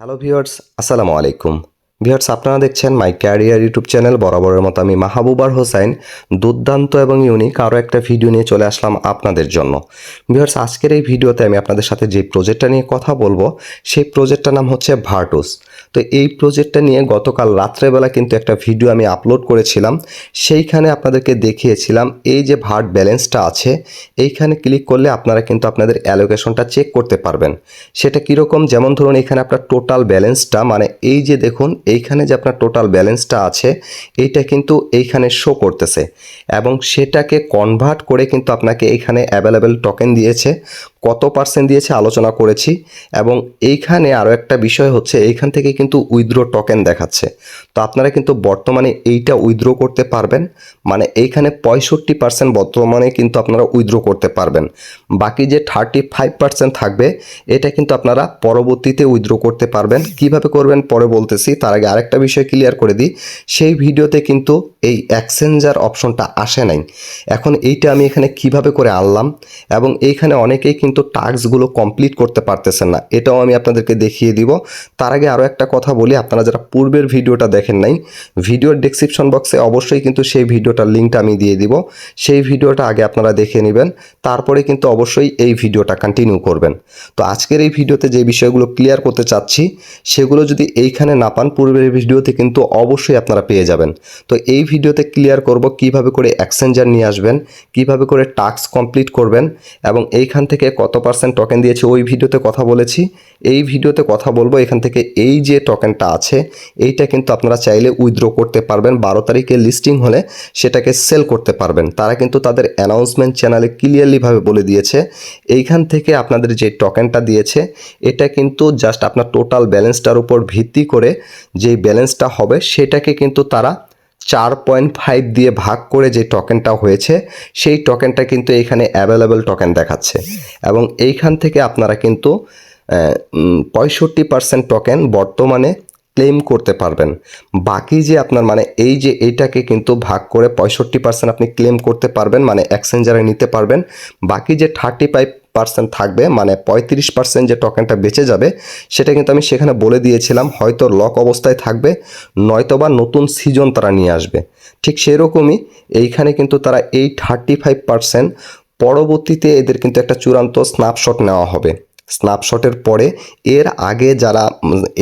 Hello viewers আসসালামু আলাইকুম viewers আপনারা দেখছেন মাই ক্যারিয়ার ইউটিউব চ্যানেল বরাবরের মতো আমি মাহবুবার হোসাইন, দুর্দান্ত এবং ইউনিক আরও একটা ভিডিও নিয়ে চলে আসলাম আপনাদের জন্য। ভিউয়ার্স আজকের এই ভিডিওতে আমি আপনাদের সাথে যে প্রজেক্টটা নিয়ে কথা বলব, সেই প্রজেক্টটার নাম হচ্ছে ভার্টুস তো এই প্রজেক্টটা নিয়ে গতকাল রাত্রেবেলা কিন্তু একটা ভিডিও আমি আপলোড করেছিলাম। সেইখানে আপনাদেরকে দেখিয়েছিলাম এই যে ভার্ট ব্যালেন্সটা আছে, এইখানে ক্লিক করলে আপনারা কিন্তু আপনাদের অ্যালোকেশনটা চেক করতে পারবেন। সেটা কীরকম? যেমন ধরুন এখানে আপনার টোটাল ব্যালেন্সটা মানে এই যে দেখুন, এইখানে যে আপনার টোটাল ব্যালেন্সটা আছে, এইটা কিন্তু এইখানে শো করতেছে। এবং সেটাকে কনভার্ট করে কিন্তু আপনাকে এইখানে অ্যাভেলেবেল টোকেন দিয়েছে। কত পার্সেন্ট দিয়েছে আলোচনা করেছি এবং এইখানে আরও একটা বিষয় হচ্ছে এইখান থেকে কিন্তু উইথড্র টোকেন দেখাচ্ছে। তো আপনারা কিন্তু বর্তমানে এইটা উইথড্র করতে পারবেন। মানে এইখানে পঁয়ষট্টি পার্সেন্ট বর্তমানে কিন্তু আপনারা উইথড্র করতে পারবেন। বাকি যে থার্টি ফাইভ পার্সেন্ট থাকবে, এটা কিন্তু আপনারা পরবর্তীতে উইথড্র করতে পারবেন। কীভাবে করবেন পরে বলতেছি, তার আগে আরেকটা বিষয় ক্লিয়ার করে দিই। সেই ভিডিওতে কিন্তু এই এক্সচেঞ্জার অপশনটা আসে নাই। এখন এইটা আমি এখানে কীভাবে করে আনলাম এবং এইখানে অনেকেই কিন্তু টাস্কগুলো কমপ্লিট করতে পারতেছেন না, এটাও আমি আপনাদেরকে দেখিয়ে দিব। তার আগে আরও একটা কথা বলি, আপনারা যারা পূর্বের ভিডিওটা দেখেন নাই, ভিডিওর ডেসক্রিপশন বক্সে অবশ্যই কিন্তু সেই ভিডিওটার লিঙ্কটা আমি দিয়ে দিব। সেই ভিডিওটা আগে আপনারা দেখে নেবেন, তারপরে কিন্তু অবশ্যই এই ভিডিওটা কন্টিনিউ করবেন। তো আজকের এই ভিডিওতে যে বিষয়গুলো ক্লিয়ার করতে চাচ্ছি, সেগুলো যদি এইখানে না পান, পূর্বের ভিডিওতে কিন্তু অবশ্যই আপনারা পেয়ে যাবেন। তো এই ভিডিওতে ক্লিয়ার করব কীভাবে করে এক্সচেঞ্জার নিয়ে আসবেন, কীভাবে করে টাস্ক কমপ্লিট করবেন এবং এইখান থেকে কত পার্সেন্ট টোকেন দিয়েছে ওই ভিডিওতে কথা বলেছি। এই ভিডিওতে কথা বলব, এখান থেকে এই যে টোকেনটা আছে, এইটা কিন্তু আপনারা চাইলে উইথড্র করতে পারবেন। বারো তারিখে লিস্টিং হলে সেটাকে সেল করতে পারবেন। তারা কিন্তু তাদের অ্যানাউন্সমেন্ট চ্যানেলে ক্লিয়ারলিভাবে বলে দিয়েছে। এইখান থেকে আপনাদের যে টোকেনটা দিয়েছে, এটা কিন্তু জাস্ট আপনার টোটাল ব্যালেন্সটার উপর ভিত্তি করে যেই ব্যালেন্সটা হবে, সেটাকে কিন্তু তারা চার পয়েন্ট ফাইভ দিয়ে ভাগ করে যে টোকেনটা হয়েছে, সেই টোকেনটা কিন্তু এখানে অ্যাভেলেবেল টোকেন দেখাচ্ছে। এবং এইখান থেকে আপনারা কিন্তু পঁয়ষট্টি পার্সেন্ট টোকেন বর্তমানে ক্লেম করতে পারবেন। বাকি যে আপনার মানে এই যে এইটাকে কিন্তু ভাগ করে পঁয়ষট্টি পার্সেন্ট আপনি ক্লেম করতে পারবেন মানে এক্সচেঞ্জারে নিতে পারবেন। বাকি যে থার্টি ফাইভ পার্সেন্ট থাকবে মানে পঁয়ত্রিশ পার্সেন্ট যে টোকেনটা বেঁচে যাবে, সেটা কিন্তু আমি সেখানে বলে দিয়েছিলাম, হয়তো লক অবস্থায় থাকবে, নয়তোবা নতুন সিজন তারা নিয়ে আসবে। ঠিক সেরকমই এইখানে কিন্তু তারা এই থার্টি ফাইভ পার্সেন্ট পরবর্তীতে এদের কিন্তু একটা চূড়ান্ত স্ন্যাপশট নেওয়া হবে। স্ন্যাপশটের পরে, এর আগে যারা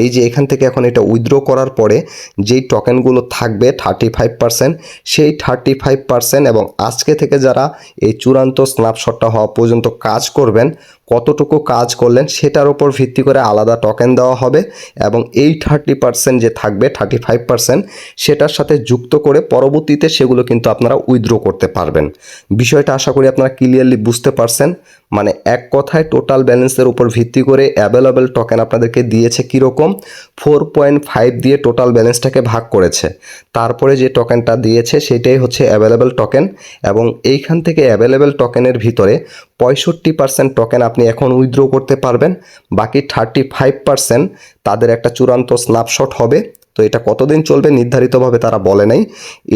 এই যে এখান থেকে এখন এটা উইথড্র করার পরে, যেই টোকেনগুলো থাকবে থার্টি ফাইভ পার্সেন্ট সেই থার্টি ফাইভ পার্সেন্ট এবং আজকে থেকে যারা এই চূড়ান্ত স্ন্যাপশটটা হওয়া পর্যন্ত কাজ করবেন কতটুকু কাজ করলেন সেটার উপর ভিত্তি করে আলাদা টোকেন দেওয়া হবে এবং এই থার্টি পার্সেন্ট যে থাকবে থার্টি ফাইভ পার্সেন্ট সেটার সাথে যুক্ত করে পরবর্তীতে সেগুলো কিন্তু আপনারা উইথড্র করতে পারবেন। বিষয়টা আশা করি আপনারা ক্লিয়ারলি বুঝতে পারছেন। মানে এক কথায় টোটাল ব্যালেন্সের উপর ভিত্তি করে অ্যাভেলেবেল টোকেন আপনাদেরকে দিয়েছে কীরকম? ফোর পয়েন্ট ফাইভ দিয়ে টোটাল ব্যালেন্সটাকে ভাগ করেছে। তারপরে যে টোকেনটা দিয়েছে, সেটাই হচ্ছে অ্যাভেলেবেল টোকেন এবং এইখান থেকে অ্যাভেলেবেল টোকেনের ভিতরে পঁয়ষট্টি পার্সেন্ট টোকেন আপনি এখন উইথড্র করতে পারবেন। বাকি থার্টি ফাইভ পার্সেন্ট তাদের একটা চূড়ান্ত স্ন্যাপশট হবে। তো এটা কতদিন চলবে নির্ধারিতভাবে তারা বলে নাই।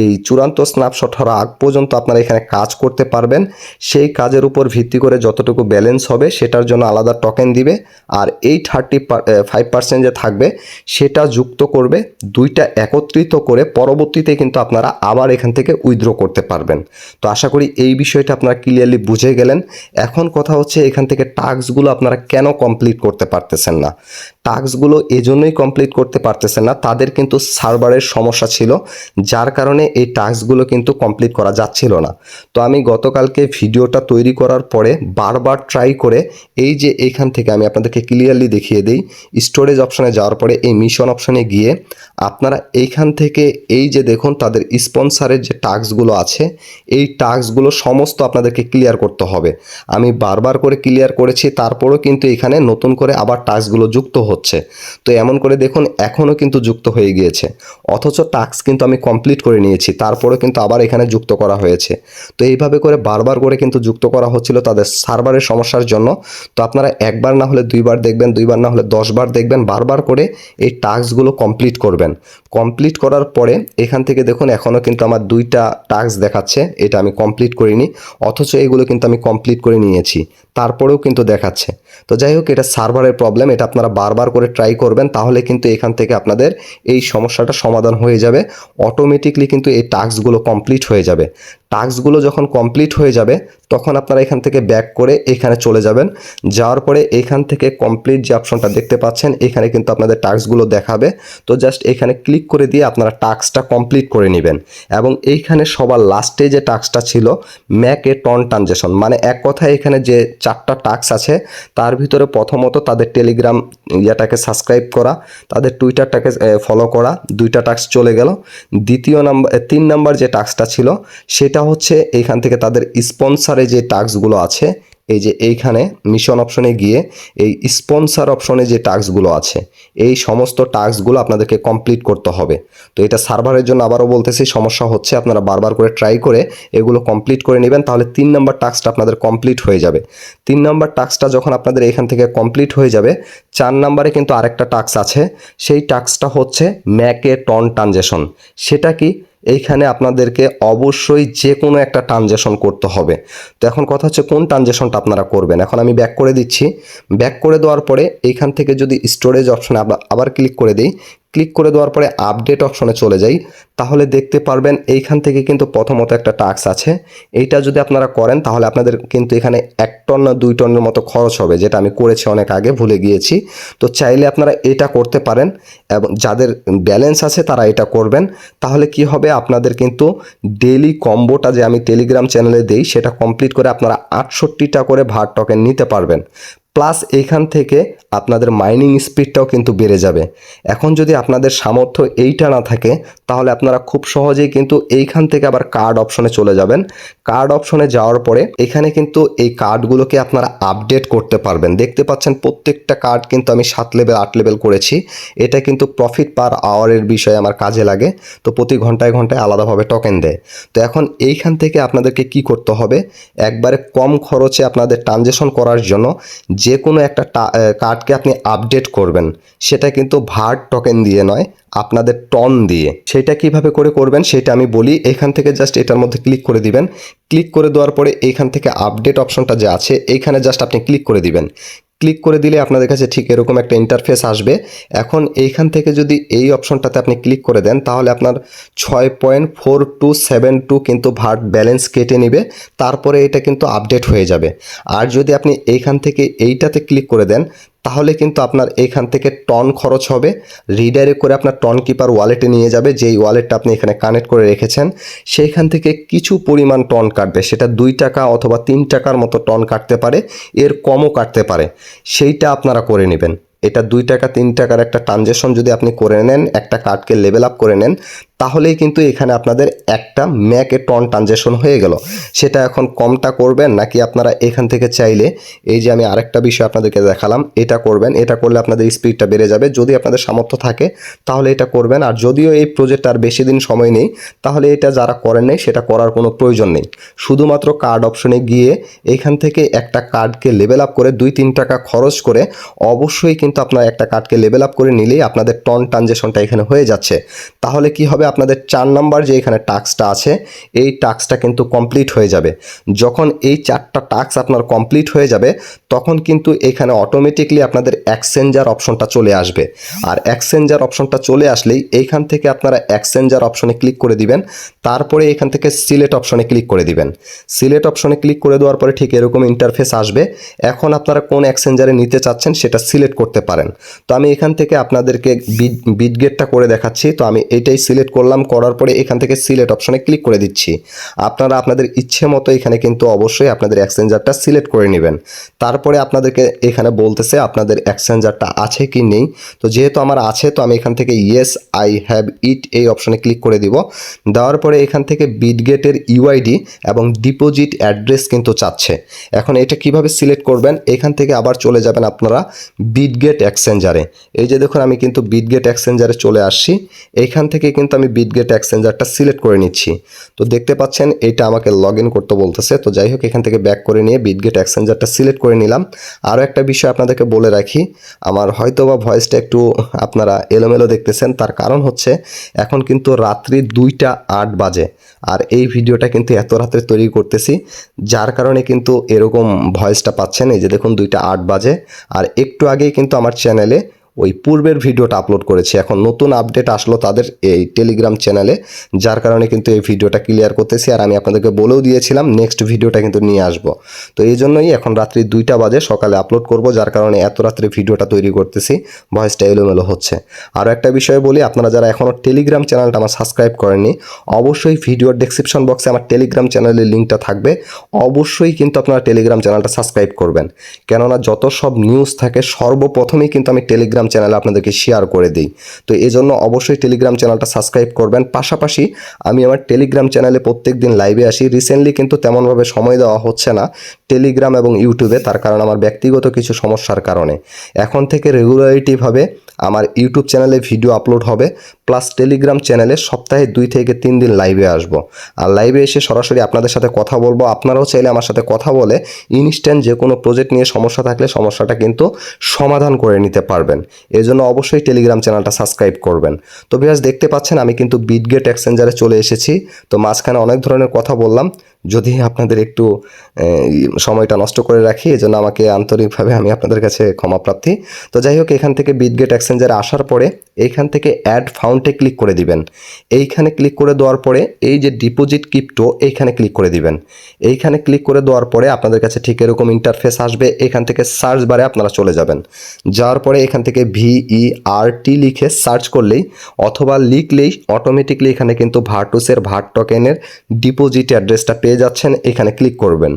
এই চূড়ান্ত স্ন্যাপশট হওয়ার আগ পর্যন্ত আপনারা এখানে কাজ করতে পারবেন। সেই কাজের উপর ভিত্তি করে যতটুকু ব্যালেন্স হবে সেটার জন্য আলাদা টোকেন দিবে আর এই থার্টি ফাইভ পার্সেন্ট যে থাকবে সেটা যুক্ত করবে, দুইটা একত্রিত করে পরবর্তীতে কিন্তু আপনারা আবার এখান থেকে উইথড্র করতে পারবেন। তো আশা করি এই বিষয়টা আপনারা ক্লিয়ারলি বুঝে গেলেন। এখন কথা হচ্ছে এখান থেকে টাস্কগুলো আপনারা কেন কমপ্লিট করতে পারতেছেন না। টাস্কগুলো এজন্যই কমপ্লিট করতে পারতেছেন না। তাদের কিন্তু সার্ভারের সমস্যা ছিল, যার কারণে এই টাস্কগুলো কিন্তু কমপ্লিট করা যাচ্ছিল না। তো আমি গতকালকে ভিডিওটা তৈরি করার পরে বারবার ট্রাই করে এই যে এইখান থেকে আমি আপনাদেরকে ক্লিয়ারলি দেখিয়ে দিই স্টোরেজ অপশানে যাওয়ার পরে এই মিশন অপশানে গিয়ে আপনারা এইখান থেকে এই যে দেখুন তাদের স্পন্সারের যে টাস্কগুলো আছে, এই টাস্কগুলো সমস্ত আপনাদেরকে ক্লিয়ার করতে হবে। আমি বারবার করে ক্লিয়ার করেছি, তারপরেও কিন্তু এখানে নতুন করে আবার টাস্কগুলো যুক্ত হচ্ছে। তো এমন করে দেখুন, এখনও কিন্তু যুক্ত হয়ে গিয়েছে। অথচ টাস্ক কিন্তু আমি কমপ্লিট করে নিয়েছি, তারপরেও কিন্তু আবার এখানে যুক্ত করা হয়েছে। তো এইভাবে করে বারবার করে কিন্তু যুক্ত করা হচ্ছিল তাদের সার্ভারের সমস্যার জন্য। তো আপনারা একবার না হলে দুইবার দেখবেন, দুইবার না হলে দশবার দেখবেন, বারবার করে এই টাস্কগুলো কমপ্লিট করবেন। কমপ্লিট করার পরে এখান থেকে দেখুন, এখনও কিন্তু আমার দুইটা টাস্ক দেখাচ্ছে, এটা আমি কমপ্লিট করিনি। অথচ এগুলো কিন্তু আমি কমপ্লিট করে নিয়েছি, তারপরেও কিন্তু দেখাচ্ছে। তো যাই হোক, এটা সার্ভারের প্রবলেম এটা আপনারা বারবার বারবার করে ট্রাই করবেন, তাহলে কিন্তু এখান থেকে আপনাদের এই সমস্যাটা সমাধান হয়ে যাবে। অটোমেটিকলি কিন্তু এই টাস্কগুলো কমপ্লিট হয়ে যাবে। টাস্কগুলো যখন কমপ্লিট হয়ে যাবে, তখন আপনারা এখান থেকে ব্যাক করে এখানে চলে যাবেন। যাওয়ার পরে এখান থেকে কমপ্লিট যে অপশনটা দেখতে পাচ্ছেন, এখানে কিন্তু আপনাদের টাস্কগুলো দেখাবে। তো জাস্ট এখানে ক্লিক করে দিয়ে আপনারা টাস্কটা কমপ্লিট করে নেবেন। এবং এইখানে সবার লাস্টে যে টাস্কটা ছিল ম্যাক এ টন ট্রানজেকশন মানে এক কথায় এখানে যে চারটা টাস্ক আছে, তার ভিতরে প্রথমত তাদের টেলিগ্রাম ইয়াটাকে সাবস্ক্রাইব করা, তাদের টুইটারটাকে ফলো করা, দুইটা টাস্ক চলে গেল। দ্বিতীয় নাম্বার তিন নাম্বার যে টাস্কটা ছিল, সেটা হচ্ছে এখান থেকে তাদের স্পন্সারে যে টাস্কগুলো আছে এই যে এইখানে মিশন অপশনে গিয়ে এই স্পন্সার অপশনে যে টাস্কগুলো আছে, এই সমস্ত টাস্কগুলো আপনাদেরকে কমপ্লিট করতে হবে। তো এটা সার্ভারের জন্য আবারও বলতেছি, সমস্যা হচ্ছে আপনারা বারবার করে ট্রাই করে এগুলো কমপ্লিট করে নেবেন, তাহলে তিন নম্বর টাস্কটা আপনাদের কমপ্লিট হয়ে যাবে। তিন নম্বর টাস্কটা যখন আপনাদের এখান থেকে কমপ্লিট হয়ে যাবে, চার নম্বরে কিন্তু আরেকটা টাস্ক আছে, সেই টাস্কটা হচ্ছে ম্যাকে টন ট্রানজেকশন সেটা কি? এইখানে আপনাদেরকে অবশ্যই যে কোনো একটা ট্রানজেকশন করতে হবে। তো এখন কথা হচ্ছে কোন ট্রানজেকশনটা আপনারা করবেন? এখন আমি ব্যাক করে দিচ্ছি। ব্যাক করে দেওয়ার পরে এইখান থেকে যদি স্টোরেজ অপশনে আবার ক্লিক করে দিই ক্লিক করে দেওয়ার পরে আপডেট অপশনে চলে যাই, তাহলে দেখতে পারবেন এইখান থেকে কিন্তু প্রথমত একটা টাস্ক আছে। এইটা যদি আপনারা করেন, তাহলে আপনাদের কিন্তু এখানে এক টন না দুই টনের মতো খরচ হবে, যেটা আমি করেছি অনেক আগে, ভুলে গিয়েছি। তো চাইলে আপনারা এটা করতে পারেন এবং যাদের ব্যালেন্স আছে তারা এটা করবেন। তাহলে কি হবে, আপনাদের কিন্তু ডেলি কম্বোটা যে আমি টেলিগ্রাম চ্যানেলে দেই, সেটা কমপ্লিট করে আপনারা আটষট্টিটা করে ভার টোকেন নিতে পারবেন। প্লাস এইখান থেকে আপনাদের মাইনিং স্পিডটাও কিন্তু বেড়ে যাবে। এখন যদি আপনাদের সামর্থ্য এইটা না থাকে, তাহলে আপনারা খুব সহজেই কিন্তু এইখান থেকে আবার কার্ড অপশনে চলে যাবেন। কার্ড অপশনে যাওয়ার পরে এখানে কিন্তু এই কার্ডগুলোকে আপনারা আপডেট করতে পারবেন। দেখতে পাচ্ছেন প্রত্যেকটা কার্ড কিন্তু আমি সাত লেভেল আট লেভেল করেছি। এটা কিন্তু প্রফিট পার আওয়ারের বিষয়ে আমার কাজে লাগে। তো প্রতি ঘন্টায় ঘন্টায় আলাদাভাবে টোকেন দেয়। তো এখন এইখান থেকে আপনাদেরকে কি করতে হবে? একবারে কম খরচে আপনাদের ট্রানজেকশন করার জন্য যে কোনো একটা কার্ডকে আপনি আপডেট করবেন, সেটা কিন্তু ভার টোকেন দিয়ে নয়, আপনাদের টন দিয়ে। সেটা কীভাবে করে করবেন, সেটা আমি বলি, এখান থেকে জাস্ট এটার মধ্যে ক্লিক করে দিবেন। ক্লিক করে দেওয়ার পরে এইখান থেকে আপডেট অপশনটা যে আছে এইখানে জাস্ট আপনি ক্লিক করে দিবেন। ক্লিক করে দিলে আপনাদের কাছে ঠিক এরকম একটা ইন্টারফেস আসবে। এখন এইখান থেকে যদি এই অপশনটাতে আপনি ক্লিক করে দেন, তাহলে আপনার ছয় point four two seven two কিন্তু ভার্ট ব্যালেন্স কেটে নেবে, তারপরে এটা কিন্তু আপডেট হয়ে যাবে। আর যদি আপনি এইখান থেকে এইটাতে ক্লিক করে দেন তাহলে কিন্তু আপনার এখান থেকে টন খরচ হবে। রিডাইরেক্ট করে আপনার টন কিপার ওয়ালেটে নিয়ে যাবে। যেই ওয়ালেটটা আপনি এখানে কানেক্ট করে রেখেছেন, সেইখান থেকে কিছু পরিমাণ টন কাটবে। সেটা দুই টাকা অথবা তিন টাকার মতো টন কাটতে পারে, এর কমও কাটতে পারে। সেইটা আপনারা করে নেবেন। এটা দুই টাকা, তিন টাকার একটা ট্রানজেকশন যদি আপনি করে নেন, একটা কার্ডকে লেভেল আপ করে নেন তাহলেই কিন্তু এখানে আপনাদের একটা ম্যাকে টন ট্রানজেকশন হয়ে গেল। সেটা এখন কমটা করবেন নাকি আপনারা এখান থেকে চাইলে, এই যে আমি আরেকটা বিষয় আপনাদেরকে দেখালাম, এটা করবেন, এটা করলে আপনাদের স্পিডটা বেড়ে যাবে। যদি আপনাদের সামর্থ্য থাকে, তাহলে এটা করবেন। আর যদিও এই প্রজেক্ট আর বেশি দিন সময় নেই, তাহলে এটা যারা করেন নেই, সেটা করার কোনো প্রয়োজন নেই। শুধুমাত্র কার্ড অপশনে গিয়ে এখান থেকে একটা কার্ডকে লেভেল আপ করে দুই, তিন টাকা খরচ করে অবশ্যই কিন্তু আপনার একটা কার্ডকে লেভেল আপ করে নিলেই আপনাদের টন ট্রানজেকশনটা এখানে হয়ে যাচ্ছে। তাহলে কি হবে? আপনাদের চার নাম্বার যে এখানে টাস্কটা আছে, এই টাস্কটা কিন্তু কমপ্লিট হয়ে যাবে। যখন এই চারটা টাস্ক আপনার কমপ্লিট হয়ে যাবে, তখন কিন্তু এখানে অটোমেটিকলি আপনাদের এক্সচেঞ্জার অপশনটা চলে আসবে। আর এক্সচেঞ্জার অপশনটা চলে আসলেই এইখান থেকে আপনারা এক্সচেঞ্জার অপশনে ক্লিক করে দিবেন, তারপরে এখান থেকে সিলেট অপশনে ক্লিক করে দিবেন। সিলেট অপশনে ক্লিক করে দেওয়ার পরে ঠিক এরকম ইন্টারফেস আসবে। এখন আপনারা কোন এক্সচেঞ্জারে নিতে চাচ্ছেন সেটা সিলেক্ট করতে পারেন। তো আমি এখান থেকে আপনাদেরকে বিট বিটগেটটা করে দেখাচ্ছি। তো আমি এটাই সিলেক্ট করলাম, করার পরে এখান থেকে সিলেক্ট অপশনে ক্লিক করে দিচ্ছি। আপনারা আপনাদের ইচ্ছে মতো এখানে কিন্তু অবশ্যই আপনাদের এক্সচেঞ্জারটা সিলেক্ট করে নেবেন। তারপরে আপনাদেরকে এখানে বলতেছে আপনাদের এক্সচেঞ্জারটা আছে কি নেই। তো যেহেতু আমার আছে, তো আমি এখান থেকে ইয়েস আই হ্যাভ ইট এই অপশনে ক্লিক করে দিব। দেওয়ার পরে এখান থেকে বিটগেটের ইউআইডি এবং ডিপোজিট অ্যাড্রেস কিন্তু চাচ্ছে। এখন এটা কীভাবে সিলেক্ট করবেন? এখান থেকে আবার চলে যাবেন আপনারা বিটগেট এক্সচেঞ্জারে এই যে দেখুন, আমি কিন্তু বিটগেট এক্সচেঞ্জারে চলে আসছি। এখান থেকে কিন্তু আমি বিটগেট এক্সচেঞ্জারটা সিলেক্ট করে নিচ্ছি। তো দেখতে পাচ্ছেন এটা আমাকে লগ ইন করতে বলতেছে। তো যাই হোক, এখান থেকে ব্যাক করে নিয়ে বিটগেট এক্সচেঞ্জারটা সিলেক্ট করে নিলাম। আরও একটা বিষয় আপনাদেরকে বলে রাখি, আমার হয়তো বা ভয়েসটা একটু আপনারা এলোমেলো দেখতেছেন, তার কারণ হচ্ছে এখন কিন্তু রাত্রি দুইটা আট বাজে। আর এই ভিডিওটা কিন্তু এত রাত্রে তৈরি করতেছি, যার কারণে কিন্তু এরকম ভয়েসটা পাচ্ছেন। এই যে দেখুন, দুইটা আট বাজে। আর একটু আগেই কিন্তু আমার চ্যানেলে ওই পূর্বের ভিডিওটা আপলোড করেছি। এখন নতুন আপডেট আসলো তাদের এই টেলিগ্রাম চ্যানেলে যার কারণে কিন্তু এই ভিডিওটা ক্লিয়ার করতেছি। আর আমি আপনাদেরকে বলেও দিয়েছিলাম নেক্সট ভিডিওটা কিন্তু নিয়ে আসব। তো এই জন্যই এখন রাত্রি দুইটা বাজে, সকালে আপলোড করব, যার কারণে এত রাত্রে ভিডিওটা তৈরি করতেছি। ভয়েসটা এলোমেলো হচ্ছে। আরও একটা বিষয় বলি, আপনারা যারা এখনও টেলিগ্রাম চ্যানেলটা আমার সাবস্ক্রাইব করেননি, অবশ্যই ভিডিওর ডেসক্রিপশন বক্সে আমার টেলিগ্রাম চ্যানেলের লিঙ্কটা থাকবে। অবশ্যই কিন্তু আপনারা টেলিগ্রাম চ্যানেলটা সাবস্ক্রাইব করবেন। কেননা যত সব নিউজ থাকে, সর্বপ্রথমেই কিন্তু আমি টেলিগ্রাম চ্যানেলে আপনাদেরকে শেয়ার করে দিই। তো এই জন্য অবশ্যই টেলিগ্রাম চ্যানেলটা সাবস্ক্রাইব করবেন। পাশাপাশি আমি আমার টেলিগ্রাম চ্যানেলে প্রত্যেক দিন লাইভে আসি। রিসেন্টলি কিন্তু তেমনভাবে সময় দেওয়া হচ্ছে না টেলিগ্রাম এবং ইউটিউবে তার কারণ আমার ব্যক্তিগত কিছু সমস্যার কারণে। এখন থেকে রেগুলারিটিভাবে আমার ইউটিউব চ্যানেলে ভিডিও আপলোড হবে প্লাস টেলিগ্রাম চ্যানেলে সপ্তাহে দুই থেকে তিন দিন লাইভে আসব। আর লাইভে এসে সরাসরি আপনাদের সাথে কথা বলব। আপনারাও চাইলে আমার সাথে কথা বলে ইনস্ট্যান্ট যে কোনো প্রজেক্ট নিয়ে সমস্যা থাকলে সমস্যাটা কিন্তু সমাধান করে নিতে পারবেন। এই জন্য অবশ্যই টেলিগ্রাম চ্যানেলটা সাবস্ক্রাইব করবেন। তো বিরাজ দেখতে পাচ্ছেন, আমি কিন্তু বিটগেট এক্সচেঞ্জারে চলে এসেছি। তো মাঝখানে অনেক ধরনের কথা বললাম। যদি আপনাদের একটু সময়টা নষ্ট করে রাখি, এজন্য আমাকে আন্তরিকভাবে আমি আপনাদের কাছে ক্ষমা প্রার্থী তো যাই হোক, এখান থেকে বিটগেট এক্সচেঞ্জারে আসার পরে, এইখান থেকে অ্যাড ফাউন্টে ক্লিক করে দিবেন। এইখানে ক্লিক করে দেওয়ার পরে, এই যে ডিপোজিট কিপ্টো এইখানে ক্লিক করে দিবেন। এইখানে ক্লিক করে দেওয়ার পরে, আপনাদের কাছে ঠিক এরকম ইন্টারফেস আসবে, এখান থেকে সার্চ বারে আপনারা চলে যাবেন। যাওয়ার পরে এখান থেকে ভিই আর টি লিখে সার্চ করলেই, অথবা লিখলেই অটোমেটিকলি এখানে কিন্তু ভার্টুসের ভার্ট টোকেনের ডিপোজিট অ্যাড্রেসটা পেয়ে যাচ্ছেন, এখানে ক্লিক করবেন।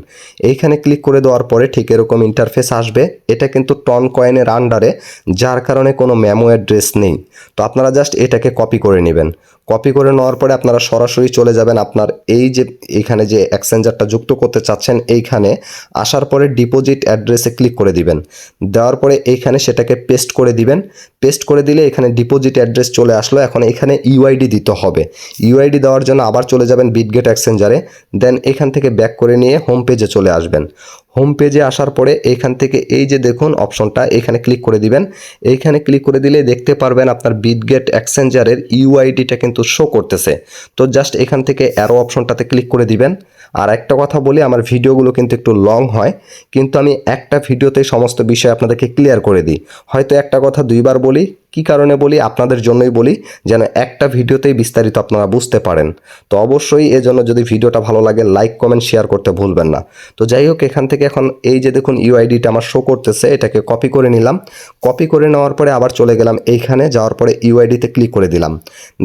এইখানে ক্লিক করে দেওয়ার পরে ঠিক এরকম ইন্টারফেস আসবে। এটা কিন্তু টন কয়েনের আন্ডারে যার কারণে কোনো ম্যামো অ্যাড্রেস নেই। তো আপনারা জাস্ট এটাকে কপি করে নেবেন। কপি করে নেওয়ার পরে আপনারা সরাসরি চলে যাবেন আপনার এই যে, এখানে যে এক্সচেঞ্জারটা যুক্ত করতে চাচ্ছেন, এইখানে আসার পরে ডিপোজিট অ্যাড্রেসে ক্লিক করে দিবেন। দেওয়ার পরে এইখানে সেটাকে পেস্ট করে দিবেন। পেস্ট করে দিলে এখানে ডিপোজিট অ্যাড্রেস চলে আসলো। এখন এখানে ইউআইডি দিতে হবে। ইউআইডি দেওয়ার জন্য আবার চলে যাবেন বিটগেট এক্সচেঞ্জারে দেন এখান থেকে ব্যাক করে নিয়ে হোম পেজে চলে আসবেন। হোম পেজে আসার পরে এইখান থেকে এই যে দেখুন অপশনটা এখানে ক্লিক করে দিবেন। এইখানে ক্লিক করে দিলে দেখতে পারবেন আপনার বিটগেট এক্সচেঞ্জারের ইউআইডিটা কিন্তু শো করতেছে। তো জাস্ট এখান থেকে অ্যারো অপশনটাতে ক্লিক করে দিবেন। আর একটা কথা বলি, আমার ভিডিওগুলো কিন্তু একটু লং হয়, কিন্তু আমি একটা ভিডিওতেই সমস্ত বিষয় আপনাদেরকে ক্লিয়ার করে দিই। হয়তো একটা কথা দুইবার বলি, কি কারণে বলি, আপনাদের জন্যই বলি, যেন একটা ভিডিওতেই বিস্তারিত আপনারা বুঝতে পারেন। তো অবশ্যই এজন্য যদি ভিডিওটা ভালো লাগে লাইক কমেন্ট শেয়ার করতে ভুলবেন না। তো যাই হোক, এখান থেকে এখন এই যে দেখুন ইউআইডিটা আমার শো করতেছে, এটাকে কপি করে নিলাম। কপি করে নেওয়ার পরে আবার চলে গেলাম এইখানে, যাওয়ার পরে ইউআইডিতে ক্লিক করে দিলাম।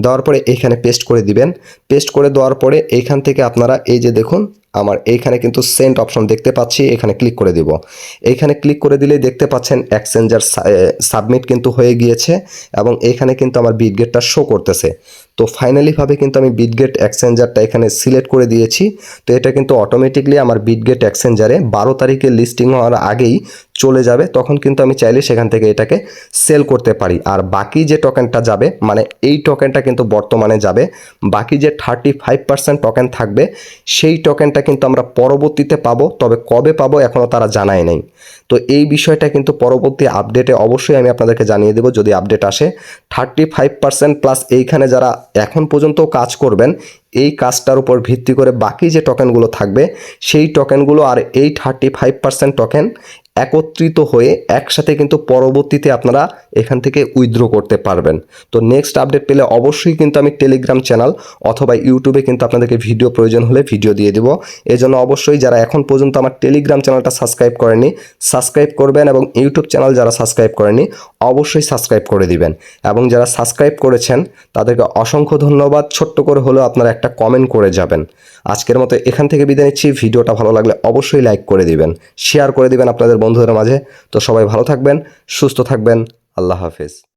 দেওয়ার পরে এইখানে পেস্ট করে দিবেন। পেস্ট করে দেওয়ার পরে এইখান থেকে আপনারা এই যে দেখুন, আমার এইখানে কিন্তু সেন্ট অপশন দেখতে পাচ্ছি, এখানে ক্লিক করে দিব। এইখানে ক্লিক করে দিলেই দেখতে পাচ্ছেন এক্সচেঞ্জার সাবমিট কিন্তু হয়ে গিয়েছে এবং এইখানে কিন্তু আমার বিটগেটটা শো করতেছে। তো ফাইনালিভাবে কিন্তু আমি বিটগেট এক্সচেঞ্জারটা এখানে সিলেক্ট করে দিয়েছি। তো এটা কিন্তু অটোমেটিকলি আমার বিটগেট এক্সচেঞ্জারে বারো তারিখে লিস্টিং হওয়ার আগেই চলে যাবে, তখন কিন্তু আমি চাইলে সেখান থেকে এটাকে সেল করতে পারি। আর বাকি যে টোকেনটা যাবে মানে এই টোকেনটা কিন্তু বর্তমানে যাবে, বাকি যে থার্টি ফাইভ পার্সেন্ট টোকেন থাকবে, সেই টোকেনটা কিন্তু আমরা পরবর্তীতে পাবো, তবে কবে পাবো এখনও তারা জানায় নাই। তো এই বিষয়টা কিন্তু পরবর্তী আপডেটে অবশ্যই আমি আপনাদেরকে জানিয়ে দেবো, যদি আপডেট আসে। থার্টি ফাইভ পার্সেন্ট প্লাস এইখানে যারা এখন পর্যন্ত কাজ করবেন, এই কাজটার উপর ভিত্তি করে বাকি যে টোকেনগুলো থাকবে, সেই টোকেনগুলো আর এই থার্টি ফাইভ পার্সেন্ট টোকেন একত্রিত হয়ে একসাথে কিন্তু পরবর্তীতে আপনারা এখান থেকে উইথড্র করতে পারবেন। তো নেক্সট আপডেট পেলে অবশ্যই কিন্তু আমি টেলিগ্রাম চ্যানেল অথবা ইউটিউবে কিন্তু আপনাদেরকে ভিডিও প্রয়োজন হলে ভিডিও দিয়ে দিব। এজন্য অবশ্যই যারা এখন পর্যন্ত আমার টেলিগ্রাম চ্যানেলটা সাবস্ক্রাইব করেনি সাবস্ক্রাইব করবেন এবং ইউটিউব চ্যানেল যারা সাবস্ক্রাইব করেনি অবশ্যই সাবস্ক্রাইব করে দিবেন। এবং যারা সাবস্ক্রাইব করেছেন, তাদেরকে অসংখ্য ধন্যবাদ। ছোট্ট করে হলেও আপনারা একটা কমেন্ট করে যাবেন। আজকের মতো এখান থেকে বিদায় নিচ্ছি। ভিডিওটা ভালো লাগলে অবশ্যই লাইক করে দিবেন। শেয়ার করে দিবেন আপনাদের বন্ধুদের মাঝে। তো সবাই ভালো থাকবেন সুস্থ থাকবেন। আল্লাহ হাফেজ।